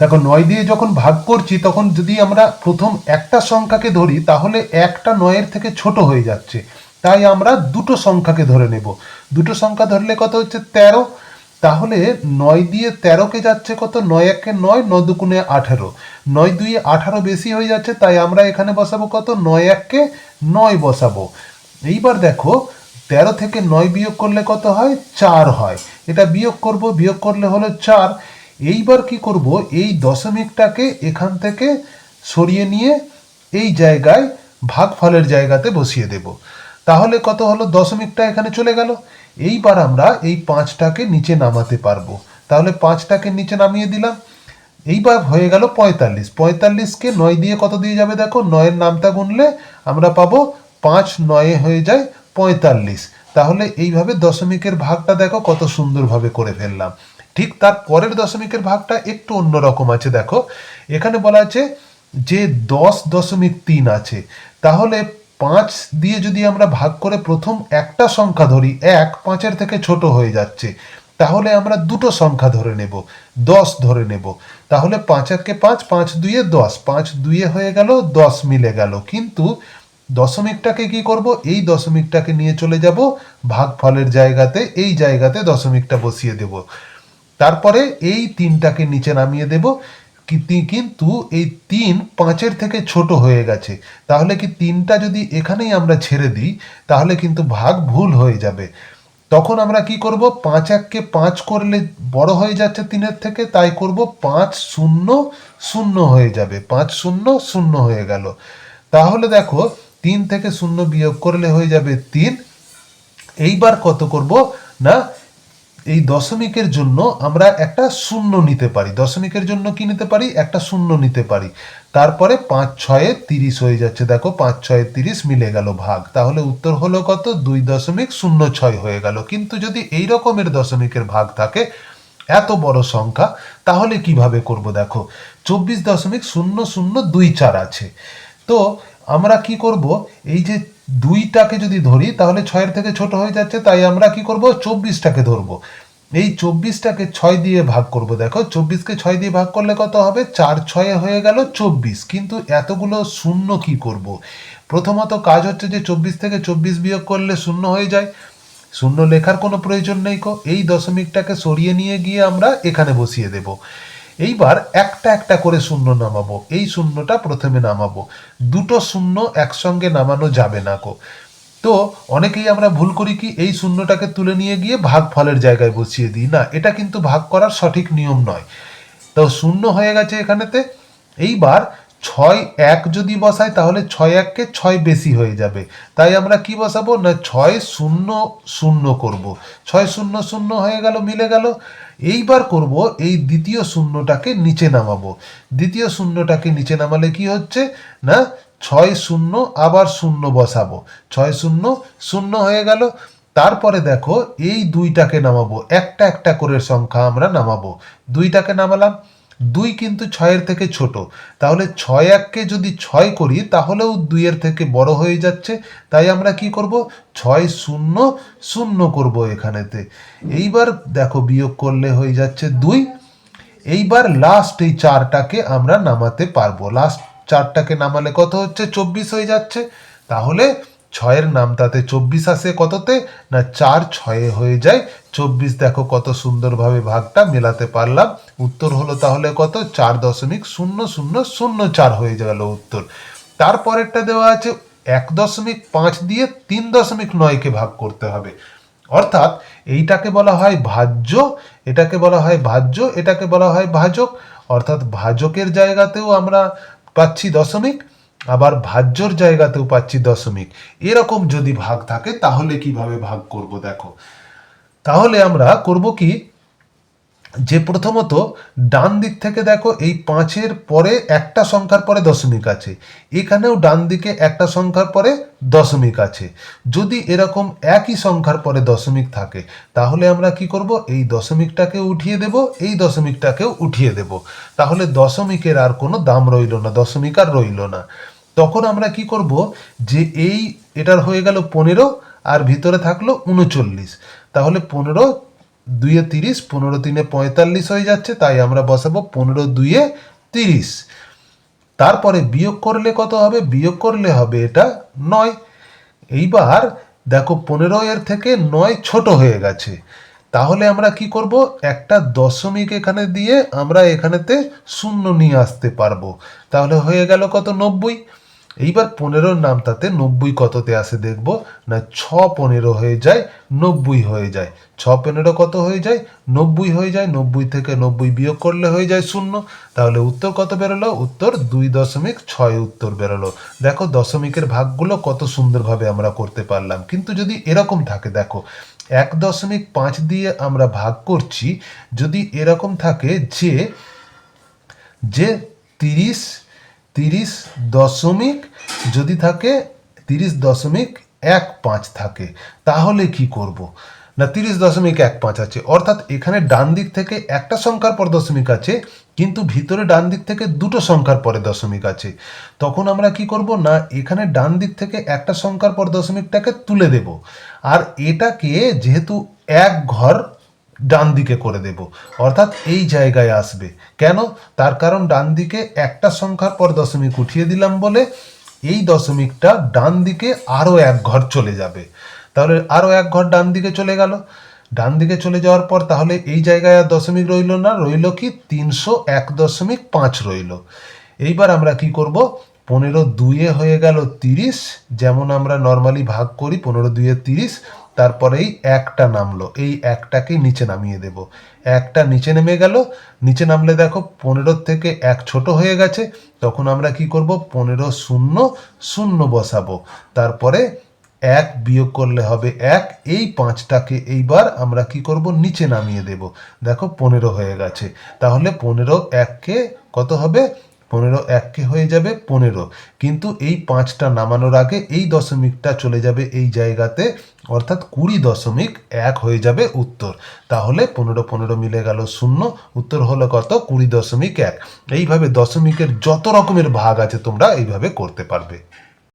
দেখো, নয় দিয়ে যখন ভাগ করছি, তখন যদি আমরা প্রথম একটা সংখ্যাকে ধরি, তাহলে একটা নয়ের থেকে ছোট হয়ে যাচ্ছে। তাই আমরা দুটো সংখ্যাকে ধরে নেব। দুটো সংখ্যা ধরলে কত হচ্ছে? তেরো। তাহলে নয় দিয়ে তেরোকে যাচ্ছে কত? নয় একে নয়, ন দুগুণে আঠেরো। নয় দুইয়ে আঠারো বেশি হয়ে যাচ্ছে, তাই আমরা এখানে বসাবো কত? নয় এককে নয় বসাবো। এইবার দেখো, তেরো থেকে নয় বিয়োগ করলে কত হয়? চার হয়। এটা বিয়োগ করব, বিয়োগ করলে হলো চার। এইবার কি করব? এই দশমিকটাকে এখান থেকে সরিয়ে নিয়ে এই জায়গায় ভাগফলের জায়গাতে বসিয়ে দেব। তাহলে কত হলো? দশমিকটা এখানে চলে গেল। এইবার আমরা এই পাঁচটাকে নিচে নামাতে পারব। তাহলে পাঁচটাকে নিচে নামিয়ে দিলাম। এইবার হয়ে গেল পঁয়তাল্লিশ। পঁয়তাল্লিশকে নয় দিয়ে কত দিয়ে যাবে দেখো? নয়ের নামটা গুনলে আমরা পাবো পাঁচ নয়ে হয়ে যায় পঁয়তাল্লিশ। তাহলে এইভাবে দশমিকের ভাগটা দেখো কত সুন্দরভাবে করে ফেললাম। ঠিক তার পরের দশমিকের ভাগটা একটু অন্যরকম আছে, দেখো। এখানে বলা আছে যে দশ দশমিক তিন আছে, তাহলে পাঁচ দিয়ে যদি আমরা ভাগ করে প্রথম একটা সংখ্যা ধরি, এক পাঁচের থেকে ছোট হয়ে যাচ্ছে, তাহলে আমরা দুটো সংখ্যা ধরে নেব, দশ ধরে নেব। তাহলে পাঁচ একে পাঁচ পাঁচ দুইয়ে দশ, পাঁচ দুইয়ে হয়ে গেল, দশ মিলে গেল। কিন্তু দশমিকটাকে কি করব? এই দশমিকটাকে নিয়ে চলে যাব, ভাগফলের জায়গাতে, এই জায়গাতে দশমিকটা বসিয়ে দেব। তারপরে এই তিনটাকে নিচে নামিয়ে দেব কিন্তু এই তিন পাঁচের থেকে ছোট হয়ে গেছে। তাহলে কি তিনটা যদি এখানেই আমরা ছেড়ে দিই, তাহলে কিন্তু ভাগ ভুল হয়ে যাবে। তখন আমরা কি করব? পাঁচ এককে পাঁচ করলে বড় হয়ে যাচ্ছে তিনের থেকে, তাই করব পাঁচ শূন্য শূন্য হয়ে যাবে, পাঁচ শূন্য শূন্য হয়ে গেল। তাহলে দেখো, তিন থেকে শূন্য বিয়োগ করলে হয়ে যাবে তিন। এইবার কত করব? না এই দশমিকের জন্য আমরা একটা শূন্য নিতে পারি। দশমিকের জন্য কি নিতে পারি? একটা শূন্য নিতে পারি। তারপরে পাঁচ ছয়ে তিরিশ হয়ে যাচ্ছে। দেখো, পাঁচ ছয়ে তিরিশ মিলে গেল ভাগ। তাহলে উত্তর হলো কত? দুই দশমিক শূন্য ছয় হয়ে গেল। কিন্তু যদি এই রকমের দশমিকের ভাগ থাকে, এত বড় সংখ্যা, তাহলে কীভাবে করব দেখো? চব্বিশ দশমিক শূন্য শূন্য দুই চার আছে। তো আমরা কি করব? এই যে দুইটাকে যদি ধরি, তাহলে ছয়ের থেকে ছোট হয়ে যাচ্ছে, তাই আমরা কি করব? চব্বিশটাকে ধরবো। এই চব্বিশটাকে ছয় দিয়ে ভাগ করব, দেখো, চব্বিশকে ছয় দিয়ে ভাগ করলে কত হবে? চার ছয়ে হয়ে গেল চব্বিশ। কিন্তু এতগুলো শূন্য কি করব? প্রথমত কাজ হচ্ছে যে চব্বিশ থেকে চব্বিশ বিয়োগ করলে শূন্য হয়ে যায়। শূন্য লেখার কোনো প্রয়োজন নেই কো। এই দশমিকটাকে সরিয়ে নিয়ে গিয়ে আমরা এখানে বসিয়ে দেব। এইবার একটা একটা করে শূন্য নামাবো। এই শূন্যটা প্রথমে নামাবো। দুটো শূন্য একসঙ্গে নামানো যাবে না কো। তো অনেকেই আমরা ভুল করি কি, এই শূন্যটাকে তুলে নিয়ে গিয়ে ভাগ ফলের জায়গায় বসিয়ে দিই। না, এটা কিন্তু ভাগ করার সঠিক নিয়ম নয়। তো শূন্য হয়ে গেছে এখানেতে। এইবার ছয় এক যদি বসাই, তাহলে ছয় এককে ছয় বেশি হয়ে যাবে। তাই আমরা কি বসাবো? না, ছয় শূন্য শূন্য করব। ছয় শূন্য শূন্য হয়ে গেল, মিলে গেল। এইবার করব এই দ্বিতীয় শূন্যটাকে নিচে নামাবো। দ্বিতীয় শূন্যটাকে নিচে নামালে কি হচ্ছে? না, ছয় শূন্য আবার শূন্য বসাবো। ছয় শূন্য শূন্য হয়ে গেল। তারপরে দেখো এই দুইটাকে নামাবো। একটা একটা করে সংখ্যা আমরা নামাবো। দুইটাকে নামালাম। দুই কিন্তু ছয়ের থেকে ছোট। তাহলে ছয় এককে যদি ছয় করি, তাহলেও দুইয়ের থেকে বড় হয়ে যাচ্ছে। তাই আমরা কি করব? ছয় শূন্য শূন্য করব এখানেতে। এইবার দেখো বিয়োগ করলে হয়ে যাচ্ছে দুই। এইবার লাস্ট এই চারটাকে আমরা নামাতে পারব। লাস্ট চারটাকে নামালে কত হচ্ছে? চব্বিশ হয়ে যাচ্ছে। তাহলে ছয়ের নাম তাতে চব্বিশ আসে কততে? না চার ছয়ে হয়ে যায়। চব্বিশ দেখো কত সুন্দরভাবে ভাগটা মেলাতে পারলাম। উত্তর হলো তাহলে কত? চার দশমিক শূন্য শূন্য শূন্য চার হয়ে গেল উত্তর। তারপরেরটা দেওয়া আছে এক দশমিক পাঁচ দিয়ে তিন দশমিক নয়কে ভাগ করতে হবে। অর্থাৎ এইটাকে বলা হয় ভাজ্য, এটাকে বলা হয় ভাজ্য, এটাকে বলা হয় ভাজক। অর্থাৎ ভাজকের জায়গাতেও আমরা পাচ্ছি দশমিক আবার ভাজ্যর জায়গাতেও পাচ্ছি দশমিক। এরকম যদি ভাগ থাকে, তাহলে কীভাবে ভাগ করব দেখো? তাহলে আমরা করব কি? যে প্রথমত ডান দিক থেকে দেখো, এই পাঁচের পরে একটা সংখ্যার পরে দশমিক আছে। এখানেও ডান দিকে একটা সংখ্যার পরে দশমিক আছে। যদি এরকম একই সংখ্যার পরে দশমিক থাকে, তাহলে আমরা কি করব? এই দশমিকটাকে উঠিয়ে দেব, এই দশমিকটাকেও উঠিয়ে দেব। তাহলে দশমিকের আর কোনো দাম রইল না, দশমিক আর রইল না। তখন আমরা কি করব যে এই এটার হয়ে গেল পনেরো আর ভিতরে থাকল উনচল্লিশ। তাহলে পনেরো দুইয়ে তিরিশ, পনেরো তিনে পঁয়তাল্লিশ হয়ে যাচ্ছে, তাই আমরা বসাবো পনেরো দুইয়ে তিরিশ। তারপরে বিয়োগ করলে কত হবে? বিয়োগ করলে হবে এটা নয়। এইবার দেখো পনেরো এর থেকে নয় ছোট হয়ে গেছে। তাহলে আমরা কি করব? একটা দশমিক এখানে দিয়ে আমরা এখানেতে শূন্য নিয়ে আসতে পারব। তাহলে হয়ে গেল কত? নব্বই। এইবার পনেরোর নামটাতে নব্বই কততে আসে দেখব, না ছ পনেরো হয়ে যায়, নব্বই হয়ে যায়। ছ পনেরো কত হয়ে যায়? নব্বই হয়ে যায়, নব্বই থেকে নব্বই বিয়োগ করলে হয়ে যায় শূন্য। তাহলে উত্তর কত বেরোলো? উত্তর দুই দশমিক ছয় উত্তর বেরোলো। দেখো দশমিকের ভাগগুলো কত সুন্দরভাবে আমরা করতে পারলাম। কিন্তু যদি এরকম থাকে, দেখো, এক দশমিক পাঁচ দিয়ে আমরা ভাগ করছি, যদি এরকম থাকে যে যে তিরিশ তিরিশ দশমিক যদি থাকে, তিরিশ দশমিক এক পাঁচ থাকে, তাহলে কি করব? না, তিরিশ দশমিক এক পাঁচ আছে। অর্থাৎ এখানে ডান দিক থেকে একটা সংখ্যার পর দশমিক আছে, কিন্তু ভিতরে ডান দিক থেকে দুটো সংখ্যার পরে দশমিক আছে। তখন আমরা কি করব? না, এখানে ডান দিক থেকে একটা সংখ্যার পর দশমিকটাকে তুলে দেব। আর এটাকে যেহেতু এক ঘর ডান দিকে করে দেব। অর্থাৎ এই জায়গায় আসবে। কেন? তার কারণ ডান দিকে একটা সংখ্যার পর দশমিক উঠিয়ে দিলাম বলে এই দশমিকটা ডান দিকে আরও এক ঘর চলে যাবে। তাহলে আরও এক ঘর ডান দিকে চলে গেল। ডান দিকে চলে যাওয়ার পর তাহলে এই জায়গায় আর দশমিক রইল না, রইল কি? তিনশো এক দশমিক পাঁচ রইল। এইবার আমরা কি করব? পনেরো দুইয়ে হয়ে গেল তিরিশ। যেমন আমরা নর্মালি ভাগ করি, পনেরো দুইয়ে তিরিশ। তারপরে এই একটা নামলো। এই একটাকে নিচে নামিয়ে দেব। একটা নিচে নেমে গেল। নিচে নামলে দেখো পনেরোর থেকে এক ছোট হয়ে গেছে। তখন আমরা কি করব? পনেরো শূন্য শূন্য বসাবো। তারপরে এক বিয়োগ করলে হবে এক। এই পাঁচটাকে এইবার আমরা কি করব? নিচে নামিয়ে দেব। দেখো পনেরো হয়ে গেছে। তাহলে পনেরো এককে কত হবে? পনেরো, এককে হয়ে যাবে পনেরো। কিন্তু এই পাঁচটা নামানোর আগে এই দশমিকটা চলে যাবে এই জায়গাতে, অর্থাৎ কুড়ি দশমিক এক হয়ে যাবে উত্তর। তাহলে পনেরো পনেরো মিলে গেল শূন্য, উত্তর হলো কত? কুড়ি দশমিক এক। এইভাবে দশমিকের যত রকমের ভাগ আছে তোমরা এইভাবে করতে পারবে।